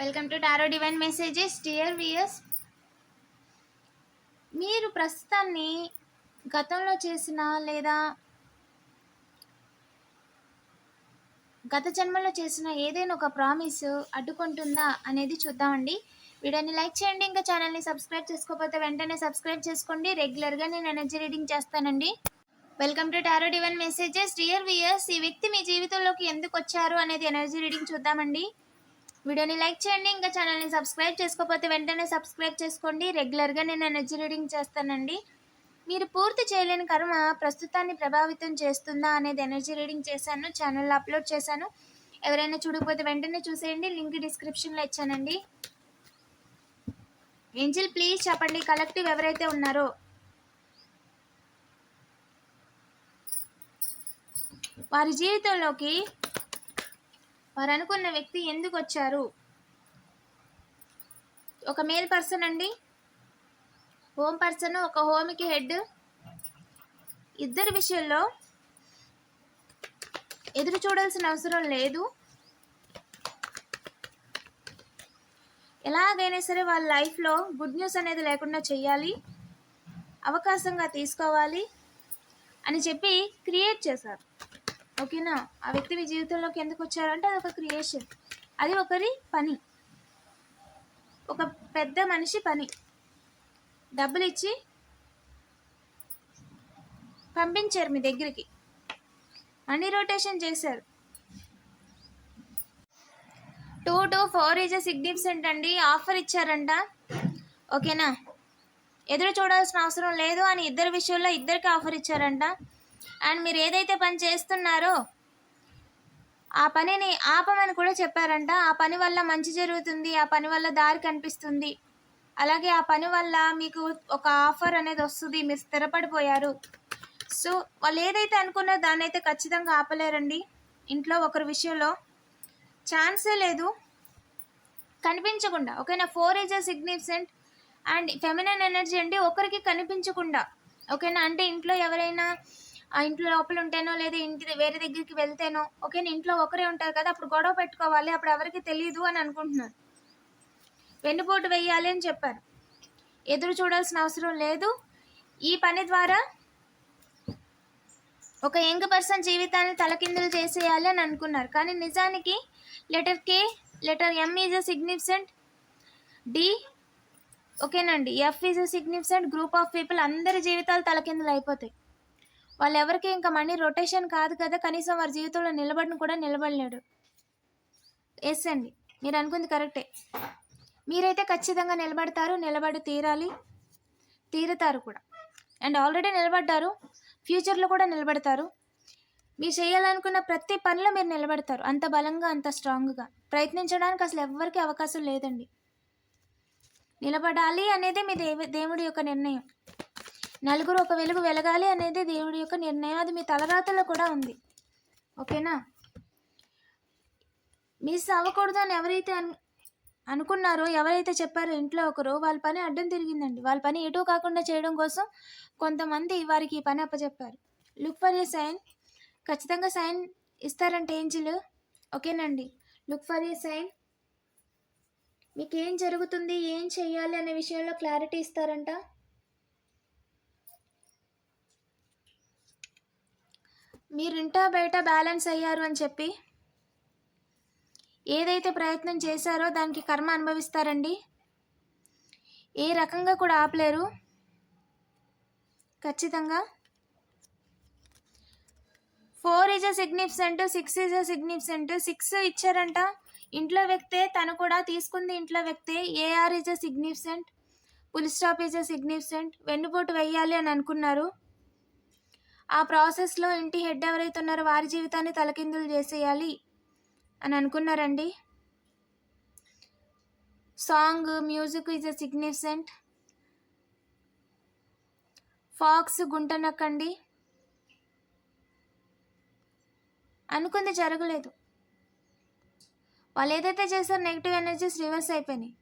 Welcome to tarot divine messages dear viewers మీరు ప్రస్తుతాన్ని గతంలో చేసిన లేదా గత జన్మలో చేసిన ఏదైనా ఒక ప్రామిస్ అడ్డుకుంటుందా అనేది చూద్దామండి. వీడియోని లైక్ చేయండి ఇంకా ఛానల్ని సబ్స్క్రైబ్ చేసుకోకపోతే వెంటనే సబ్స్క్రైబ్ చేసుకోండి. రెగ్యులర్గా నేను ఎనర్జీ రీడింగ్ చేస్తానండి. Welcome to tarot divine messages dear viewers ఈ వ్యక్తి మీ జీవితంలోకి ఎందుకు వచ్చారు అనేది ఎనర్జీ రీడింగ్ చూద్దామండి. వీడియోని లైక్ చేయండి ఇంకా ఛానల్ని సబ్స్క్రైబ్ చేసుకోకపోతే వెంటనే సబ్స్క్రైబ్ చేసుకోండి. రెగ్యులర్గా నేను ఎనర్జీ రీడింగ్ చేస్తానండి. మీరు పూర్తి చేయలేని కర్మ ప్రస్తుతాన్ని ప్రభావితం చేస్తుందా అనేది ఎనర్జీ రీడింగ్ చేశాను ఛానల్లో అప్లోడ్ చేశాను. ఎవరైనా చూడకపోతే వెంటనే చూసేయండి లింక్ డిస్క్రిప్షన్లో ఇచ్చానండి. ఏంజిల్ ప్లీజ్ చెప్పండి కలెక్టివ్ ఎవరైతే ఉన్నారో. వారి జీవితంలోకి వారు అనుకున్న వ్యక్తి ఎందుకు వచ్చారు ఒక మేల్ పర్సన్ అండి. హోమ్ పర్సన్ ఒక హోమ్కి హెడ్. ఇద్దరి విషయంలో ఎదురు చూడాల్సిన అవసరం లేదు. ఎలాగైనా సరే వాళ్ళ లైఫ్లో గుడ్ న్యూస్ అనేది లేకుండా చేయాలి అవకాశంగా తీసుకోవాలి అని చెప్పి క్రియేట్ చేశారు. ఓకేనా? ఆ వ్యక్తి మీ జీవితంలోకి ఎందుకు వచ్చారంటే అది ఒక క్రియేషన్ అది ఒకరి పని. ఒక పెద్ద మనిషి పని. డబ్బులు ఇచ్చి పంపించారు మీ దగ్గరికి. మనీ రొటేషన్ చేశారు. Two to four is significant అండి. ఆఫర్ ఇచ్చారంట. ఓకేనా? ఎదురు చూడాల్సిన అవసరం లేదు అని ఇద్దరు విషయంలో ఇద్దరికి ఆఫర్ ఇచ్చారంట. అండ్ మీరు ఏదైతే పని చేస్తున్నారో ఆ పనిని ఆపమని కూడా చెప్పారంట. ఆ పని వల్ల మంచి జరుగుతుంది ఆ పని వల్ల దారి కనిపిస్తుంది. అలాగే ఆ పని వల్ల మీకు ఒక ఆఫర్ అనేది వస్తుంది మీరు స్థిరపడిపోయారు. సో వాళ్ళు ఏదైతే అనుకున్నారో దాన్ని అయితే ఖచ్చితంగా ఆపలేరండి. ఇంట్లో ఒకరి విషయంలో ఛాన్సే లేదు. కనిపించకుండా ఓకేనా? Four is significant and feminine energy అంటే ఒకరికి కనిపించకుండా ఓకేనా? అంటే ఇంట్లో ఎవరైనా ఆ ఇంట్లో లోపల ఉంటేనో లేదా ఇంటి వేరే దగ్గరికి వెళ్తేనో ఓకేనా ఇంట్లో ఒకరే ఉంటారు కదా అప్పుడు గొడవ పెట్టుకోవాలి అప్పుడు ఎవరికి తెలియదు అని అనుకుంటున్నారు వెన్నుపోటు వేయాలి అని చెప్పారు. ఎదురు చూడాల్సిన అవసరం లేదు. ఈ పని ద్వారా ఒక యంగ్ పర్సన్ జీవితాన్ని తలకిందులు చేసేయాలి అని అనుకున్నారు. కానీ నిజానికి letter K letter M is a significant D ఓకేనండి F is a significant? Group of people అందరి జీవితాలు తలకిందులు అయిపోతాయి వాళ్ళు ఎవరికి ఇంకా మనీ రొటేషన్ కాదు కదా కనీసం వారి జీవితంలో నిలబడిన కూడా నిలబడలేడు. ఎస్ అండి. మీరు అనుకుంది కరెక్టే. మీరైతే ఖచ్చితంగా నిలబడతారు నిలబడి తీరాలి తీరుతారు కూడా. అండ్ ఆల్రెడీ నిలబడ్డారు ఫ్యూచర్లో కూడా నిలబడతారు. మీరు చేయాలనుకున్న ప్రతి పనిలో మీరు నిలబడతారు అంత బలంగా అంత స్ట్రాంగ్గా. ప్రయత్నించడానికి అసలు ఎవ్వరికీ అవకాశం లేదండి. నిలబడాలి అనేది మీ దేవ దేవుడి యొక్క నిర్ణయం. నలుగురు ఒక వెలుగు వెలగాలి అనేది దేవుడి యొక్క నిర్ణయం. అది మీ తలరాతలో కూడా ఉంది. ఓకేనా? మిస్ అవ్వకూడదు అని ఎవరైతే అను అనుకున్నారో ఎవరైతే చెప్పారో ఇంట్లో ఒకరు వాళ్ళ పని అడ్డం తిరిగిందండి. వాళ్ళ పని ఎటు కాకుండా చేయడం కోసం కొంతమంది వారికి ఈ పని అప్పచెప్పారు. లుక్ ఫర్ ఏ సైన్ ఖచ్చితంగా సైన్ ఇస్తారంటే ఏంజిల్. ఓకేనండి? లుక్ ఫర్ ఏ సైన్ మీకు ఏం జరుగుతుంది ఏం చేయాలి అనే విషయంలో క్లారిటీ ఇస్తారంట. మీరు ఇంటా బయట బ్యాలెన్స్ అయ్యారు అని చెప్పి? ఏదైతే ప్రయత్నం చేశారో దానికి కర్మ అనుభవిస్తారండి. ఏ రకంగా కూడా ఆపలేరు. ఖచ్చితంగా. Four is a significant six is a significant six ఇచ్చారంట. ఇంట్లో వ్యక్తే తను కూడా తీసుకుంది ఇంట్లో వ్యక్తే. A R is a significant full stop is a significant వెన్నుపోటు వేయాలి అని అనుకున్నారు. ఆ ప్రాసెస్లో ఇంటి హెడ్ ఎవరైతే ఉన్నారో వారి జీవితాన్ని తలకిందులు చేసేయాలి అని అనుకున్నారండి. Song music is a significant. Fox గుంటనక్కండి అనుకుంది జరగలేదు. వాళ్ళు ఏదైతే చేశారో నెగిటివ్ ఎనర్జీస్ రివర్స్ అయిపోయినాయి.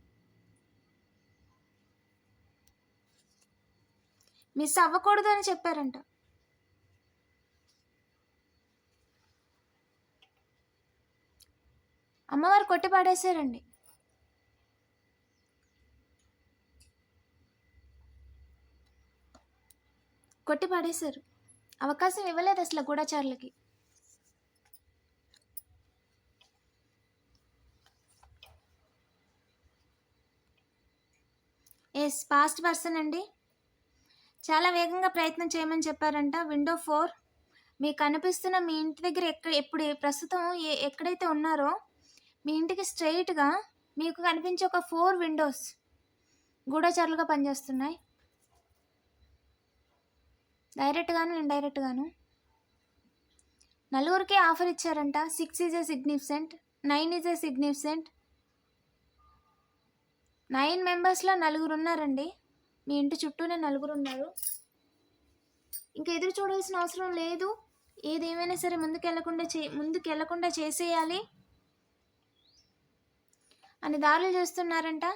మిస్ అవ్వకూడదు అని చెప్పారంట. అమ్మవారు కొట్టి పడేశారండి. కొట్టి పడేశారు. అవకాశం ఇవ్వలేదు అసలు గూఢచారులకి. ఎస్ పాస్ట్ పర్సన్ అండి. చాలా వేగంగా ప్రయత్నం చేయమని చెప్పారంట. విండో ఫోర్ మీకు కనిపిస్తున్న మీ ఇంటి దగ్గర ఎక్కడ ఎప్పుడు ప్రస్తుతం ఎక్కడైతే ఉన్నారో మీ ఇంటికి స్ట్రైట్గా మీకు కనిపించే ఒక ఫోర్ విండోస్ గూఢచారులుగా పనిచేస్తున్నాయి. డైరెక్ట్గాను ఇండైరెక్ట్గాను. నలుగురికి ఆఫర్ ఇచ్చారంట. Six is a significant nine is a significant nine మెంబర్స్లో నలుగురు ఉన్నారండి మీ ఇంటి చుట్టూనే నలుగురు ఉన్నారు ఇంకా ఎదురు చూడాల్సిన అవసరం లేదు. ఏదేమైనా సరే ముందుకు వెళ్ళకుండా చే ముందుకెళ్ళకుండా చేసేయాలి. అని దారులు చేస్తున్నారంట.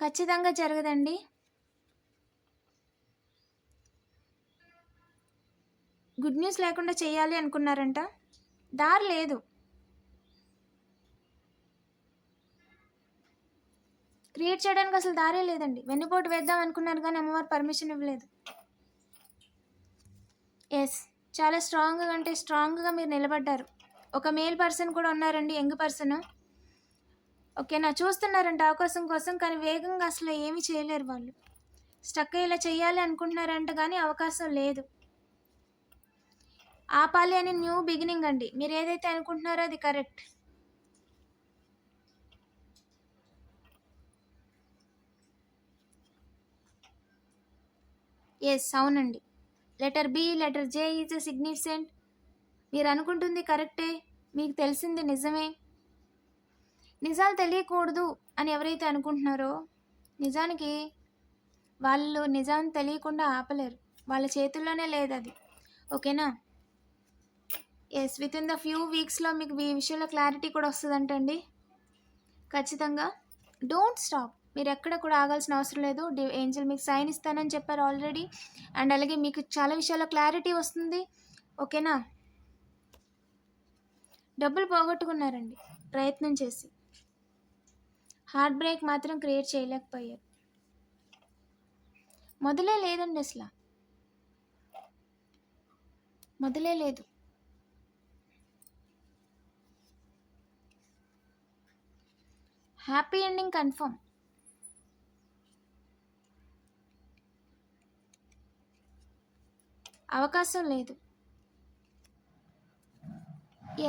ఖచ్చితంగా జరగదండి. గుడ్ న్యూస్ లేకుండా చేయాలి అనుకున్నారంట. దారి లేదు. క్రియేట్ చేయడానికి అసలు దారే లేదండి. వెన్నుపోటు వేద్దాం అనుకున్నారు కానీ అమ్మవారు పర్మిషన్ ఇవ్వలేదు. ఎస్ చాలా స్ట్రాంగ్గా అంటే స్ట్రాంగ్గా మీరు నిలబడ్డారు. ఒక మేల్ పర్సన్ కూడా ఉన్నారండి యంగ్ పర్సన్ ఓకేనా చూస్తున్నారంట అవకాశం కోసం కానీ వేగంగా అసలు ఏమీ చేయలేరు వాళ్ళు. స్టక్ ఇలా చేయాలి అనుకుంటున్నారంట కానీ అవకాశం లేదు. ఆపాలి అని న్యూ బిగినింగ్ అండి. మీరు ఏదైతే అనుకుంటున్నారో అది కరెక్ట్ ఎస్ అవునండి. Letter B letter J is a significant మీరు అనుకుంటుంది కరెక్టే మీకు తెలిసింది నిజమే. నిజాలు తెలియకూడదు అని ఎవరైతే అనుకుంటున్నారో నిజానికి వాళ్ళు నిజం తెలియకుండా ఆపలేరు. వాళ్ళ చేతుల్లోనే లేదు అది. ఓకేనా? Yes within the few వీక్స్లో మీకు ఈ విషయంలో క్లారిటీ కూడా వస్తుందంటండి. ఖచ్చితంగా. డోంట్ స్టాప్ మీరు ఎక్కడ కూడా ఆగాల్సిన అవసరం లేదు. డి- ఏంజల్ మీకు సైన్ ఇస్తానని చెప్పారు ఆల్రెడీ. అండ్ అలాగే మీకు చాలా విషయాల్లో క్లారిటీ వస్తుంది. ఓకేనా? డబ్బులు పోగొట్టుకున్నారండి. ప్రయత్నం చేసి. హార్ట్ బ్రేక్ మాత్రం క్రియేట్ చేయలేకపోయారు. మొదలే లేదండి అసలు. మొదలే లేదు. Happy ending confirm. అవకాశం లేదు.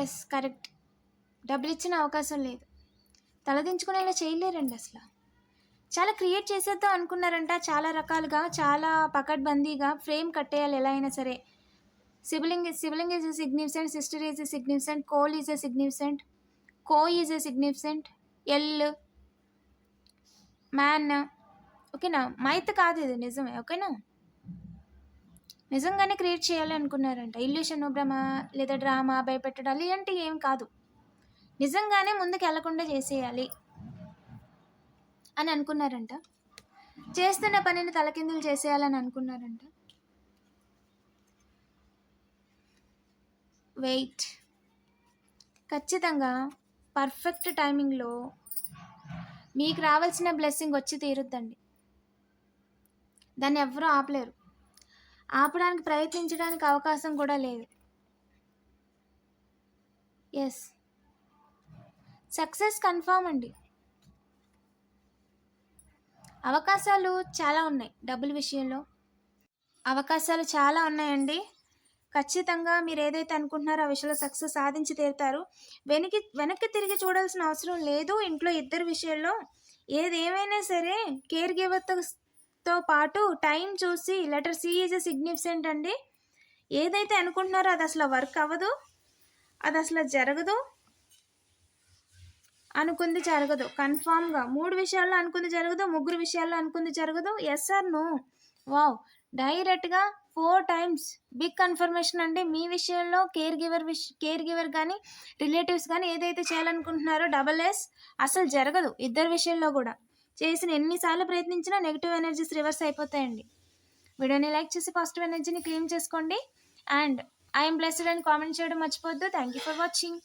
ఎస్ కరెక్ట్ డబ్బులు ఇచ్చిన అవకాశం లేదు. తలదించుకునేలా చేయలేరండి అసలు. చాలా క్రియేట్ చేసేద్దాం అనుకున్నారంట. చాలా రకాలుగా చాలా పకడ్బందీగా ఫ్రేమ్ కట్టేయాలి ఎలా అయినా సరే. Sibling sibling is a significant sister is a significant coal is a significant co is a significant L man ఓకేనా మైత్ కాదు ఇది నిజమే. ఓకేనా నిజంగానే క్రియేట్ చేయాలి అనుకున్నారంట. ఇల్యూషన్ భ్రమ లేదా డ్రామా భయపెట్టడాలు ఇలాంటివి ఏం కాదు. నిజంగానే ముందుకు వెళ్ళకుండా చేసేయాలి అని అనుకున్నారంట. చేస్తున్న పనిని తలకిందులు చేసేయాలని అనుకున్నారంట. వెయిట్. ఖచ్చితంగా పర్ఫెక్ట్ టైమింగ్లో మీకు రావాల్సిన బ్లెస్సింగ్ వచ్చి తీరుద్దండి. దాన్ని ఎవరూ ఆపలేరు. ఆపడానికి ప్రయత్నించడానికి అవకాశం కూడా లేదు. ఎస్ సక్సెస్ కన్ఫామ్ అండి. అవకాశాలు చాలా ఉన్నాయి డబ్బుల విషయంలో. అవకాశాలు చాలా ఉన్నాయండి. ఖచ్చితంగా మీరు ఏదైతే అనుకుంటున్నారో ఆ విషయంలో సక్సెస్ సాధించి తీరుతారు. వెనక్కి వెనక్కి తిరిగి చూడాల్సిన అవసరం లేదు. ఇంట్లో ఇద్దరు విషయంలో ఏదేమైనా సరే కేర్ గివర్తో పాటు టైం చూసి లెటర్ సి ఈజ్ ఎ అండి. ఏదైతే అనుకుంటున్నారో అది అసలు వర్క్ అవ్వదు. అది అసలు జరగదు. అనుకుంది జరగదు. కన్ఫామ్గా మూడు విషయాల్లో అనుకుంది జరగదు ముగ్గురు విషయాల్లో అనుకుంది జరగదు. ఎస్ ఆర్ నో వావ్ డైరెక్ట్గా ఫోర్ టైమ్స్ బిగ్ కన్ఫర్మేషన్ అండి. మీ విషయంలో care giver wish care giver కానీ రిలేటివ్స్ కానీ ఏదైతే చేయాలనుకుంటున్నారో డబల్ ఎస్ అసలు జరగదు. ఇద్దరు విషయంలో కూడా. చేసిన ఎన్నిసార్లు ప్రయత్నించినా నెగిటివ్ ఎనర్జీస్ రివర్స్ అయిపోతాయండి. వీడియోని లైక్ చేసి పాజిటివ్ ఎనర్జీని క్లెయిమ్ చేసుకోండి. అండ్ ఐఎమ్ బ్లెస్డ్ అని కామెంట్ చేయడం మర్చిపోద్దు థ్యాంక్ యూ ఫర్ వాచింగ్